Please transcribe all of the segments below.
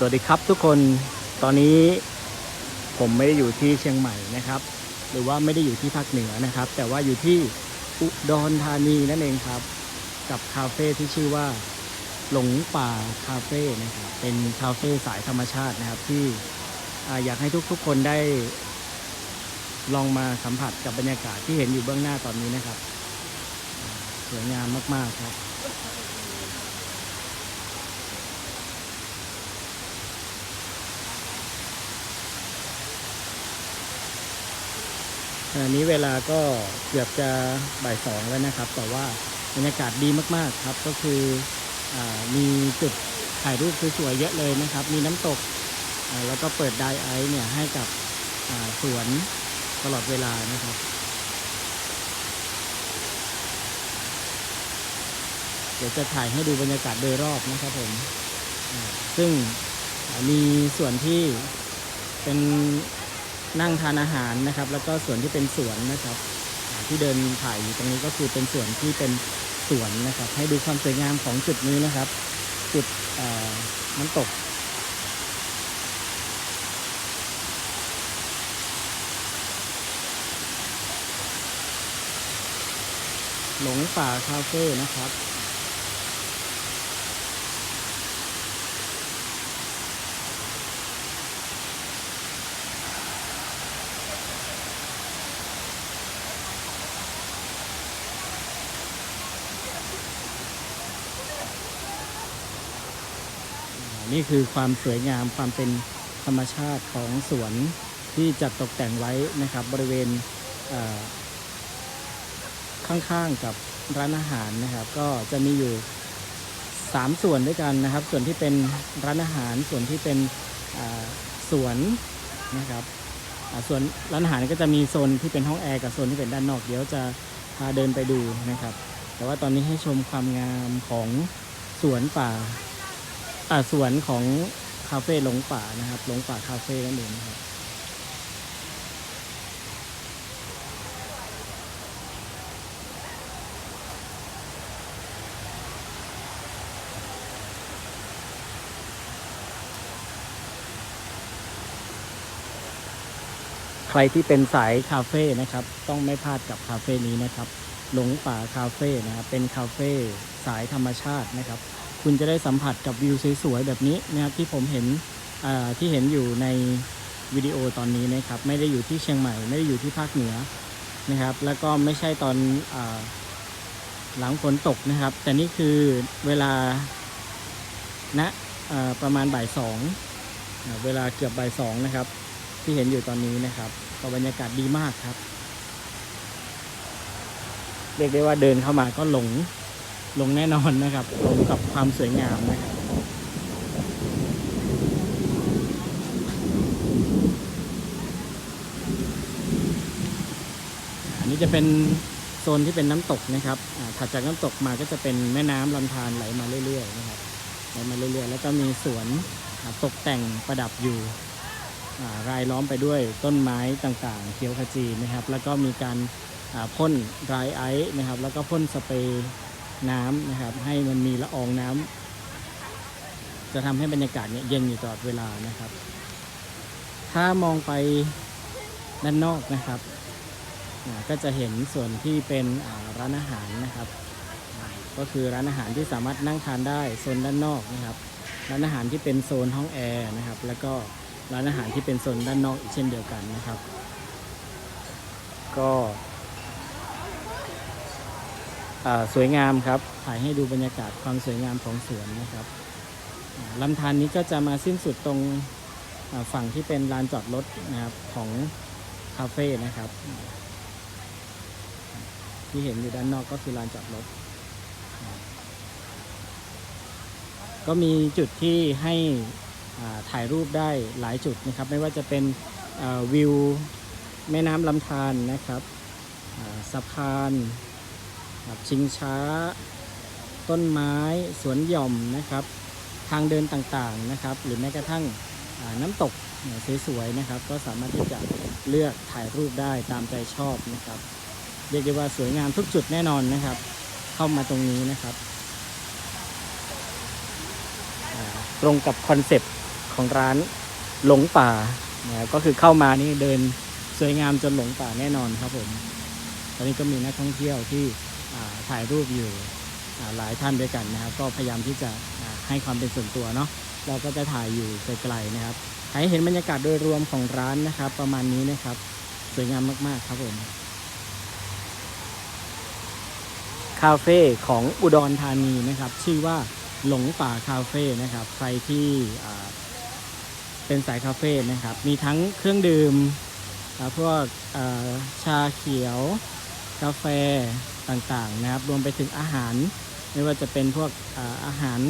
สวัสดีครับทุกคนตอนนี้ผมไม่ได้อยู่ที่เชียงใหม่นะครับ หรือว่าไม่ได้อยู่ที่ภาคเหนือนะครับ แต่ว่าอยู่ที่อุดรธานีนั่นเองครับ กับคาเฟ่ที่ชื่อว่า หลงป่าคาเฟ่นะครับเป็นคาเฟ่สายธรรมชาตินะครับ ที่อยากให้ทุกๆคนได้ ลองมาสัมผัสกับบรรยากาศที่เห็นอยู่เบื้องหน้าตอนนี้นะครับ สวยงามมากๆครับ ขณะนี้เวลาก็เกือบจะบ่ายสองแล้วนะครับ แต่ว่าบรรยากาศดีมากๆครับ ก็คืออมีจุดถ่ายรูปสวยๆเยอะเลยนะครับ มีน้ำตกแล้วก็เปิดไดไอเนี่ยให้กับสวนตลอดเวลานะครับเดี๋ยวจะถ่ายให้ดูบรรยากาศโดยรอบนะครับผม ซึ่งมีส่วนที่เป็น นั่งทานอาหารนะครับ แล้วก็ส่วนที่เป็นสวนนะครับ ที่เดินถ่ายอยู่ตรงนี้ก็คือเป็นสวนที่เป็นสวนนะครับ ให้ดูความสวยงามของจุดนี้นะครับ จุดน้ำตกหลงป่าคาเฟ่นะครับ นี่คือความสวยงามความเป็นธรรมชาติของสวนที่จัดตกแต่งไว้นะครับ บริเวณเข้างๆกับร้านอาหารนะครับ ก็จะมีอยู่ 3 ส่วนด้วยกันนะครับ ส่วนที่เป็นร้านอาหารส่วนที่เป็นสวนนะครับส่วนร้านอาหารก็จะมีโซนที่เป็นห้องแอร์กับโซนที่เป็นด้านนอกเดี๋ยวจะพาเดินไปดูนะครับ แต่ว่าตอนนี้ให้ชมความงามของสวนป่า สวนของคาเฟ่หลงป่านะครับหลงป่าคาเฟ่นั่นเองครับใครที่เป็นสายคาเฟ่นะครับ ต้องไม่พลาดกับคาเฟ่นี้นะครับ หลงป่าคาเฟ่นะครับ เป็นคาเฟ่สายธรรมชาตินะครับ คุณจะได้สัมผัสกับวิวสวยๆแบบนี้นะครับที่ผมเห็นที่เห็นอยู่ในวิดีโอตอนนี้นะครับไม่ได้อยู่ที่เชียงใหม่ ไม่ได้อยู่ที่ภาคเหนือนะครับ แล้วก็ไม่ใช่ตอนอหลังฝนตกนะครับ แต่นี่คือเวลาณอ่าประมาณบ่ายสองเวลาเกือบบ่ายสองนะครับ ที่เห็นอยู่ตอนนี้นะครับก็บรรยากาศดีมากครับ เรียกได้ว่าเดินเข้ามาก็หลง ลงแน่นอนนะครับลงกับความสวยงามนะครับอันนี้จะเป็นโซนที่เป็นน้ำตกนะครับถัดจากน้ำตกมาก็จะเป็นแม่น้ำลำธารไหลมาเรื่อยๆนะครับไหลมาเรื่อยๆ แล้วก็มีสวนตกแต่งประดับอยู่รายล้อมไปด้วยต้นไม้ต่างๆ เขียวขจีนะครับ แล้วก็มีการพ่นดรายไอซ์นะครับ แล้วก็พ่นสเปรย์ น้ำนะครับ ให้มันมีละอองน้ำจะทำให้บรรยากาศเนี่ยเย็นอยู่ตลอดเวลานะครับ ถ้ามองไปด้านนอกนะครับก็จะเห็นส่วนที่เป็นร้านอาหารนะครับ ก็คือร้านอาหารที่สามารถนั่งทานได้โซนด้านนอกนะครับ ร้านอาหารที่เป็นโซนห้องแอร์นะครับ แล้วก็ร้านอาหารที่เป็นโซนด้านนอกอีกเช่นเดียวกันนะครับ ก็ สวยงามครับถ่ายให้ดูบรรยากาศความสวยงามของสวนนะครับลำธารนี้ก็จะมาสิ้นสุดตรงฝั่งที่เป็นลานจอดรถนะครับของคาเฟ่นะครับ ที่เห็นอยู่ด้านนอกก็คือลานจอดรถ ก็มีจุดที่ให้ถ่ายรูปได้หลายจุดนะครับ ไม่ว่าจะเป็นวิวแม่น้ำลำธารนะครับสะพาน ครับชิงช้า ต้นไม้สวนหย่อมนะครับ ทางเดินต่างๆนะครับ หรือแม้กระทั่งน้ำตกสวยๆนะครับ ก็สามารถที่จะเลือกถ่ายรูปได้ตามใจชอบนะครับ เรียกได้ว่าสวยงามทุกจุดแน่นอนนะครับ เข้ามาตรงนี้นะครับ ตรงกับคอนเซปต์ของร้านหลงป่านะก็คือเข้ามานี่เดินสวยงามจนหลงป่าแน่นอนครับผม ตอนนี้ก็มีนักท่องเที่ยวที่ ถ่ายรูปอยู่หลายท่านด้วยกันนะครับ ก็พยายามที่จะให้ความเป็นส่วนตัวเนาะเราก็จะถ่ายอยู่ไกลๆนะครับให้เห็นบรรยากาศโดยรวมของร้านนะครับ ประมาณนี้นะครับ สวยงามมากๆครับผมคาเฟ่ของอุดรธานีนะครับ ชื่อว่าหลงป่าคาเฟ่นะครับ ใครที่เป็นสายคาเฟ่นะครับ มีทั้งเครื่องดื่มพวกชาเขียว กาแฟต่างๆนะครับ รวมไปถึงอาหาร ไม่ว่าจะเป็นพวกอาหาร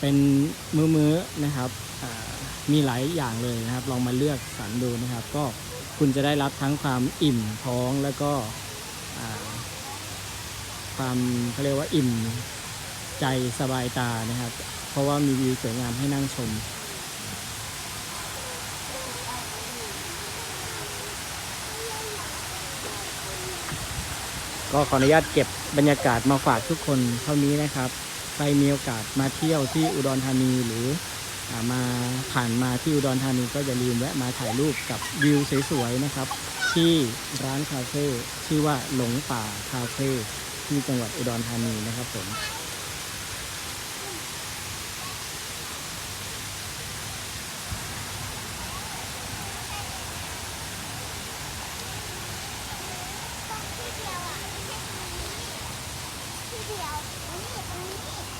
เป็นมื้อๆนะครับมีหลายอย่างเลยนะครับ ลองมาเลือกสรรดูนะครับ ก็คุณจะได้รับทั้งความอิ่มท้องแล้วก็ความเขาเรียกว่าอิ่มใจสบายตานะครับ เพราะว่ามีวิวสวยงามให้นั่งชม ก็ขออนุญาตเก็บบรรยากาศมาฝากทุกคนเท่านี้นะครับ ใครมีโอกาสมาเที่ยวที่อุดรธานีหรือมาผ่านมาที่อุดรธานีก็อย่าลืมแวะมาถ่ายรูปกับวิวสวยๆนะครับ ที่ร้านคาเฟ่ชื่อว่าหลงป่าคาเฟ่ที่จังหวัดอุดรธานีนะครับผม Mani, mani.